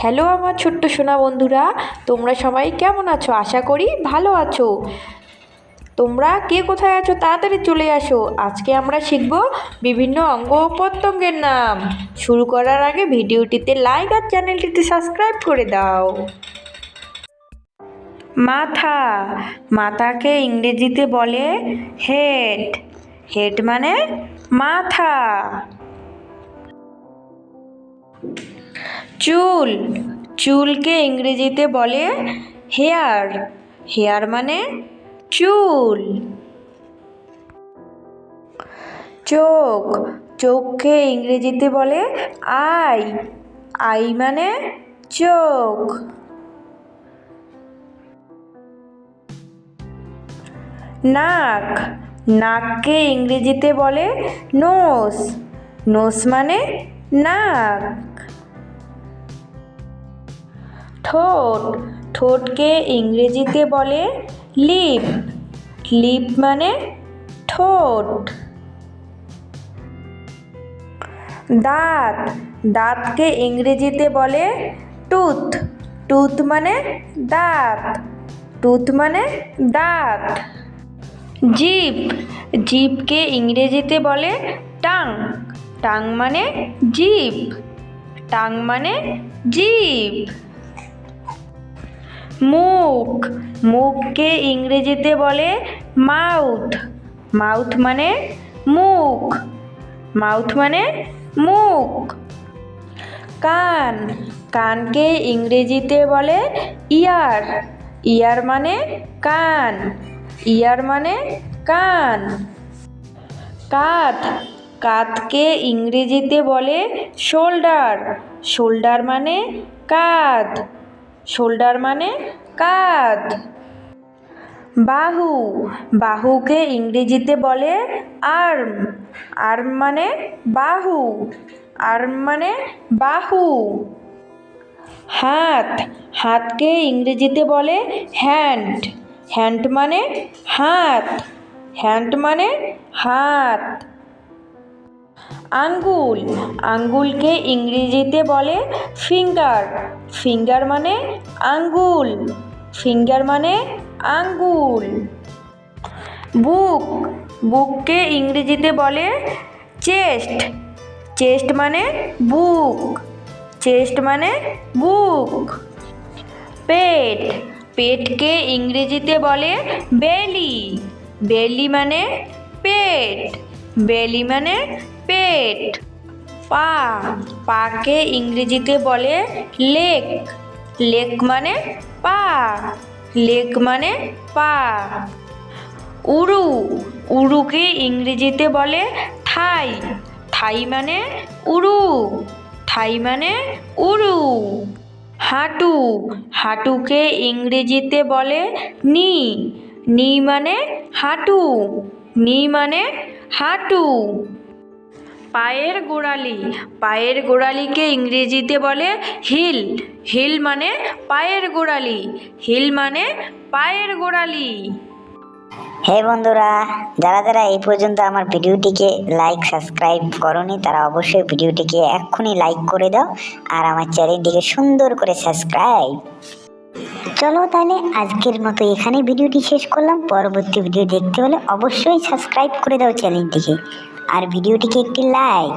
Hello আমার ছোট্ট সোনা বন্ধুরা, তোমরা সবাই কেমন আছো? আশা করি ভালো আছো। তোমরা কে কোথায় আছো? তাড়াতাড়ি চলে আসো। আজকে আমরা শিখব বিভিন্ন অঙ্গ ও প্রত্যঙ্গের নাম। শুরু করার আগে ভিডিওটিতে লাইক আর চ্যানেলটিতে সাবস্ক্রাইব করে দাও। মাথা। মাথাকে ইংরেজিতে বলে হেড হেড মানে মাথা। চুল। চুলকে ইংরেজিতে বলে হেয়ার। হেয়ার মানে চুল। চোখ। চোখকে ইংরেজিতে বলে আই। আই মানে চোখ। নাক। নাককে ইংরেজিতে বলে নোস। নোস মানে নাক। ঠোঁট। ঠোঁটকে ইংরেজিতে বলে লিপ। লিপ মানে ঠোঁট। দাঁত। দাঁতকে ইংরেজিতে বলে টুথ। টুথ মানে দাঁত। টুথ মানে দাঁত। জিপ। জিপকে ইংরেজিতে বলে টাং। টাং মানে জিপ। টাং মানে জিভ মুখ। মুখকে ইংরেজিতে বলে মাউথ। মাউথ মানে মুখ। মাউথ মানে মুখ। কান। কানকে ইংরেজিতে বলে ইয়ার। ইয়ার মানে কান। ইয়ার মানে কান। কাঁধ। কাঁধকে ইংরেজিতে বলে শোল্ডার। শোল্ডার মানে কাঁধ। শোল্ডার মানে কাঁধ বাহু, বাহুকে ইংরেজিতে বলে আর্ম। আর্ম মানে বাহু, আর্ম মানে বাহু। হাত, হাতকে ইংরেজিতে বলে হ্যান্ড। হ্যান্ড মানে হাত, হ্যান্ড মানে হাত। আঙ্গুল। আঙ্গুলকে ইংরেজিতে বলে ফিঙ্গার। ফিঙ্গার মানে আঙ্গুল। ফিঙ্গার মানে আঙ্গুল। বুক। বুককে ইংরেজিতে বলে চেস্ট। চেস্ট মানে বুক। চেস্ট মানে বুক। পেট। পেটকে ইংরেজিতে বলে বেলি। বেলি মানে পেট। বেলি মানে পেট। পা, পাকে ইংরেজিতে বলে লেক। লেক মানে পা। লেক মানে পা। উরু, উরুকে ইংরেজিতে বলে থাই। থাই মানে উরু। থাই মানে উরু। হাঁটু, হাঁটুকে ইংরেজিতে বলে নি। নি মানে হাঁটু। নি মানে হাঁটু। পায়ের গোড়ালি। পায়ের গোড়ালিকে ইংরেজিতে বলে হিল। হিল মানে পায়ের গোড়ালি। হিল মানে পায়ের গোড়ালি। হে বন্ধুরা, যারা যারা এই পর্যন্ত আমার ভিডিওটিকে লাইক সাবস্ক্রাইব করনি, তারা অবশ্যই ভিডিওটিকে এক্ষুনি লাইক করে দাও আর আমার চ্যানেলটিকে সুন্দর করে সাবস্ক্রাইব চলো তাহলে আজকের মতো এখানে ভিডিওটি শেষ করলাম। পরবর্তী ভিডিও দেখতে হলে অবশ্যই সাবস্ক্রাইব করে দাও চ্যানেলটিকে আর ভিডিওটিকে একটি লাইক